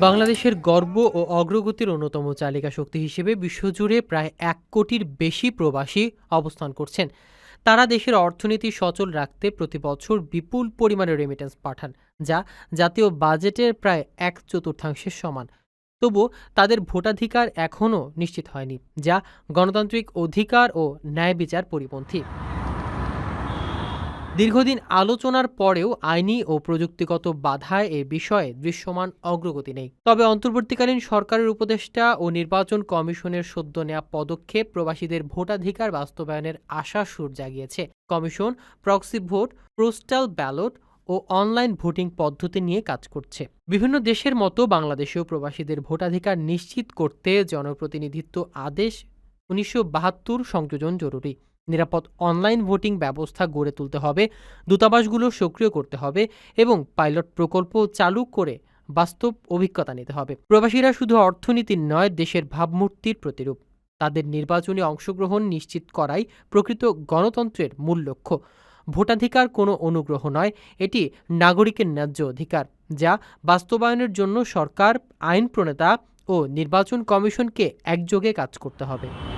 বাংলাদেশের গর্ব ও অগ্রগতির অন্যতম চালিকা শক্তি হিসেবে বিশ্বজুড়ে প্রায় এক কোটির বেশি প্রবাসী অবস্থান করছেন। তারা দেশের অর্থনীতি সচল রাখতে প্রতি বছর বিপুল পরিমাণে রেমিটেন্স পাঠান, যা জাতীয় বাজেটের প্রায় এক চতুর্থাংশের সমান। তবুও তাদের ভোটাধিকার এখনও নিশ্চিত হয়নি, যা গণতান্ত্রিক অধিকার ও ন্যায় বিচার পরিপন্থী। দীর্ঘদিন আলোচনার পরেও আইনি ও প্রযুক্তিগত বাধায় এ বিষয়ে দৃশ্যমান অগ্রগতি নেই। তবে অন্তর্বর্তীকালীন সরকারের উপদেষ্টা ও নির্বাচন কমিশনের সদ্য নেওয়া পদক্ষেপ প্রবাসীদের ভোটাধিকার বাস্তবায়নের আশা সুর জাগিয়েছে। Commission proxy vote, postal ballot ও অনলাইন ভোটিং পদ্ধতি নিয়ে কাজ করছে। বিভিন্ন দেশের মতো বাংলাদেশেও প্রবাসীদের ভোটাধিকার নিশ্চিত করতে জনপ্রতিনিধিত্ব আদেশ, উনিশশো বাহাত্তর সংযোজন জরুরি। নিরাপদ অনলাইন ভোটিং ব্যবস্থা গড়ে তুলতে হবে, দূতাবাসগুলো সক্রিয় করতে হবে এবং পাইলট প্রকল্প চালু করে বাস্তব অভিজ্ঞতা নিতে হবে। প্রবাসীরা শুধু অর্থনীতির নয়, দেশের ভাবমূর্তির প্রতিরূপ। তাদের নির্বাচনী অংশগ্রহণ নিশ্চিত করাই প্রকৃত গণতন্ত্রের মূল লক্ষ্য। ভোটাধিকার কোনো অনুগ্রহ নয়, এটি নাগরিকের ন্যায্য অধিকার, যা বাস্তবায়নের জন্য সরকার, আইন প্রণেতা ও নির্বাচন কমিশনকে একযোগে কাজ করতে হবে।